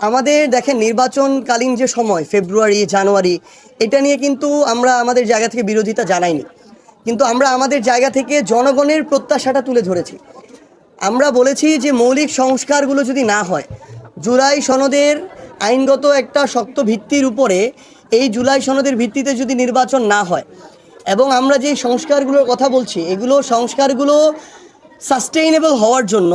আমাদের দেখেন নির্বাচনকালীন যে সময়, ফেব্রুয়ারি, জানুয়ারি, এটা নিয়ে কিন্তু আমরা আমাদের জায়গা থেকে বিরোধিতা জানাইনি। কিন্তু আমরা আমাদের জায়গা থেকে জনগণের প্রত্যাশাটা তুলে ধরেছি। আমরা বলেছি যে মৌলিক সংস্কারগুলো যদি না হয়, জুলাই সনদের আইনগত একটা শক্ত ভিত্তির উপরে এই জুলাই সনদের ভিত্তিতে যদি নির্বাচন না হয় এবং আমরা যে সংস্কারগুলোর কথা বলছি, এগুলো সংস্কারগুলো সাস্টেইনেবল হওয়ার জন্য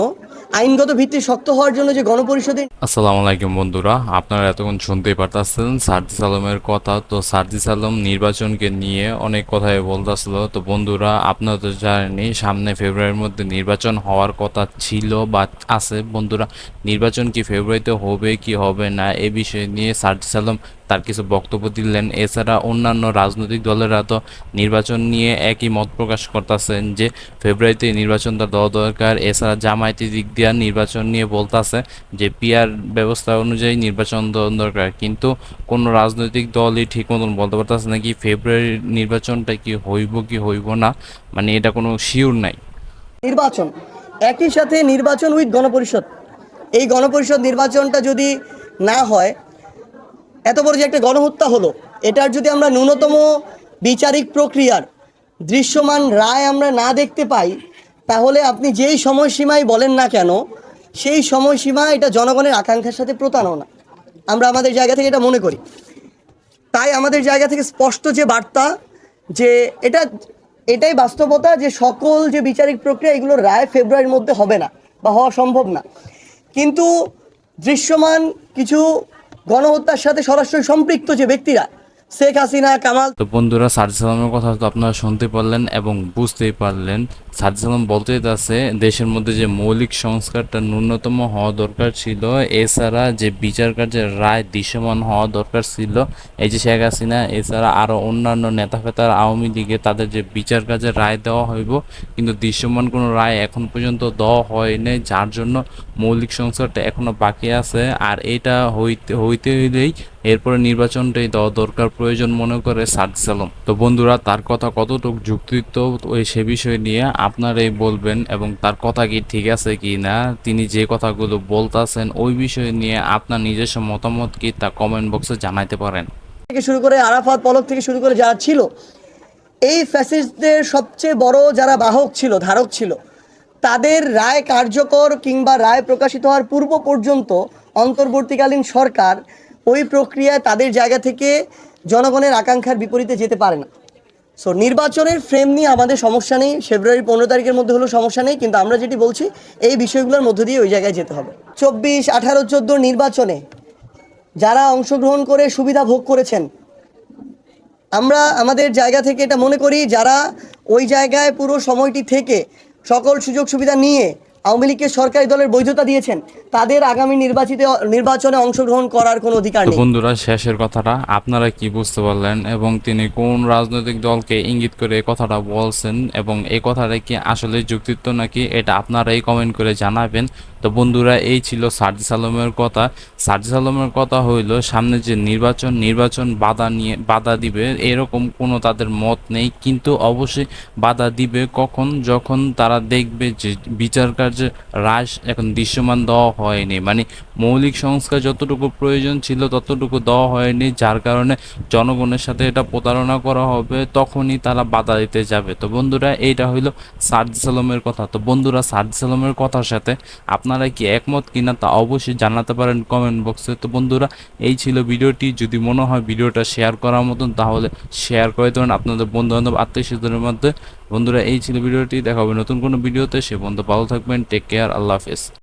আইনগত ভিত্তি শক্ত হওয়ার জন্য যে গণপরিষদের আসসালামু আলাইকুম বন্ধুরা, আপনারা এতক্ষণ শুনতেই পারতেছেন সার্জিস আলমের কথা। তো সার্জিস আলম নির্বাচনকে নিয়ে অনেক কথাই বলতেছিল। তো বন্ধুরা, আপনারা তো জানেনই, সামনে ফেব্রুয়ারির মধ্যে নির্বাচন হওয়ার কথা ছিল বা আছে। বন্ধুরা, নির্বাচন কি ফেব্রুয়ারিতে হবে, কি হবে না, এ বিষয়ে নিয়ে সার্জিস আলম তার কিছু বক্তব্য দিলেন। এছাড়া অন্যান্য রাজনৈতিক দলেরা তো নির্বাচন নিয়ে একই মত প্রকাশ করতেছেন যে, ফেব্রুয়ারিতে নির্বাচনটা দেওয়া দরকার। এছাড়া জামায়াতি দিক দিয়ে নির্বাচন নিয়ে বলতাছে যে পিয়ার ব্যবস্থা অনুযায়ী নির্বাচন দরকার। কিন্তু কোনো রাজনৈতিক দলই ঠিক মতন বলতে পারতেছে না কি ফেব্রুয়ারির নির্বাচনটা কি হইব কি হইব না। মানে এটা কোনো শিওর নাই। নির্বাচন। একই সাথে নির্বাচন উইথ গণপরিষদ। এই গণপরিষদ নির্বাচনটা যদি না হয়, এত বড় যে একটা গণহত্যা হলো, এটার যদি আমরা ন্যূনতম বিচারিক প্রক্রিয়ার দৃশ্যমান রায় আমরা না দেখতে পাই তাহলে আপনি যেই সময়সীমায় বলেন না কেন, সেই সময়সীমা এটা জনগণের আকাঙ্ক্ষার সাথে প্রতারণা। আমরা আমাদের জায়গা থেকে এটা মনে করি। তাই আমাদের জায়গা থেকে স্পষ্ট যে বার্তা, যে এটা, এটাই বাস্তবতা যে সকল যে বিচারিক প্রক্রিয়া এগুলোর রায় ফেব্রুয়ারির মধ্যে হবে না বা হওয়া সম্ভব না। কিন্তু দৃশ্যমান কিছু গণহত্যার সাথে সরাসরি সম্পৃক্ত যে ব্যক্তিরা শেখ হাসিনা, কামাল। তো বন্ধুরা, সার্জিস আলমের কথা তো আপনারা শুনতে পারলেন এবং বুঝতেই পারলেন। সার্জিস আলম বলতেই আছে দেশের মধ্যে যে মৌলিক সংস্কারটা ন্যূনতম হওয়া দরকার ছিল, এছাড়া যে বিচার কার্যের রায় দৃশ্যমান হওয়া দরকার ছিল, এই যে শেখ হাসিনা, এছাড়া আরও অন্যান্য নেতা ফেতার আওয়ামী লীগে তাদের যে বিচার কার্যের রায় দেওয়া হইব, কিন্তু দৃশ্যমান কোনো রায় এখন পর্যন্ত দেওয়া হয়নি যার জন্য মৌলিক সংস্কারটা এখনও বাকি আছে। আর এটা হইতে হইতে হইলেই এরপরে নির্বাচনটাই দেওয়া দরকার, প্রয়োজন মনে করে সার্জিস আলম তো বন্ধুরা, তার কথা কতটুকু যুক্তিযুক্ত ওই সে বিষয় নিয়ে আপনারাই বলবেন এবং তার কথা কি ঠিক আছে কি না, তিনি যে কথাগুলো বলতাছেন ওই বিষয় নিয়ে আপনার নিজস্ব মতামত কি তা কমেন্ট বক্সে জানাইতে পারেন। থেকে শুরু করে আরাফাত পলক থেকে শুরু করে যারা ছিল, এই ফ্যাসিস্টদের সবচেয়ে বড় যারা বাহক ছিল, ধারক ছিল, তাদের রায় কার্যকর কিংবা রায় প্রকাশিত হওয়ার পূর্ব পর্যন্ত অন্তর্বর্তীকালীন সরকার ওই প্রক্রিয়ায় তাদের জায়গা থেকে জনগণের আকাঙ্ক্ষার বিপরীতে যেতে পারে না। সো নির্বাচনের ফ্রেম নিয়ে আমাদের সমস্যা নেই। ফেব্রুয়ারি পনেরো তারিখের মধ্যে হলেও সমস্যা নেই, কিন্তু আমরা যেটি বলছি, এই বিষয়গুলোর মধ্য দিয়ে ওই জায়গায় যেতে হবে। চব্বিশ, আঠারো চোদ্দোর নির্বাচনে যারা অংশগ্রহণ করে সুবিধা ভোগ করেছেন, আমরা আমাদের জায়গা থেকে এটা মনে করি, যারা ওই জায়গায় পুরো সময়টি থেকে সকল সুযোগ সুবিধা নিয়ে আওয়ামী লীগকে সরকারি দলের বৈধতা দিয়েছেন। তাদের আগামী নির্বাচিত, নির্বাচনে অংশগ্রহণ করার কোনো অধিকার নেই। বন্ধুরা, শেষের কথাটা, আপনারা কি বুঝতে পারলেন এবং তিনি কোন রাজনৈতিক দলকে ইঙ্গিত করে কথাটা বলছেন এবং এই কথাটা কি আসলে যুক্তিত্ব নাকি, এটা আপনারাই কমেন্ট করে জানাবেন। তো বন্ধুরা, এই ছিল সার্জিস আলমের কথা। সার্জিস আলমের কথা হইল, সামনে যে নির্বাচন নির্বাচন বাধা নিয়ে বাধা দিবে, এরকম কোনো তাদের মত নেই। কিন্তু অবশ্যই বাধা দিবে কখন? যখন তারা দেখবে যে বিচার কার্যের হ্রাস এখন দৃশ্যমান দেওয়া হয়নি। মানে মৌলিক সংস্কার যতটুকু প্রয়োজন ছিল ততটুকু দেওয়া হয়নি, যার কারণে জনগণের সাথে এটা প্রতারণা করা হবে, তখনই তারা বাধা দিতে যাবে। তো বন্ধুরা, এইটা হইল সার্জিস আলমের কথা। তো বন্ধুরা সার্জিস আলমের কথার সাথে আপনারা কি একমত কিনা তা অবশ্যই জানাতে পারেন কমেন্ট বক্সে তো বন্ধুরা, এই ছিল ভিডিওটি। যদি মনে হয় ভিডিওটা শেয়ার করার মতন, তাহলে শেয়ার করে দেবেন আপনাদের বন্ধু বান্ধব আত্মীয় স্বজনের মধ্যে। বন্ধুরা, এই ছিল ভিডিওটি। দেখা হবে নতুন কোনো ভিডিওতে। সে বন্ধু ভালো থাকবেন। টেক কেয়ার আল্লাহ হাফেজ।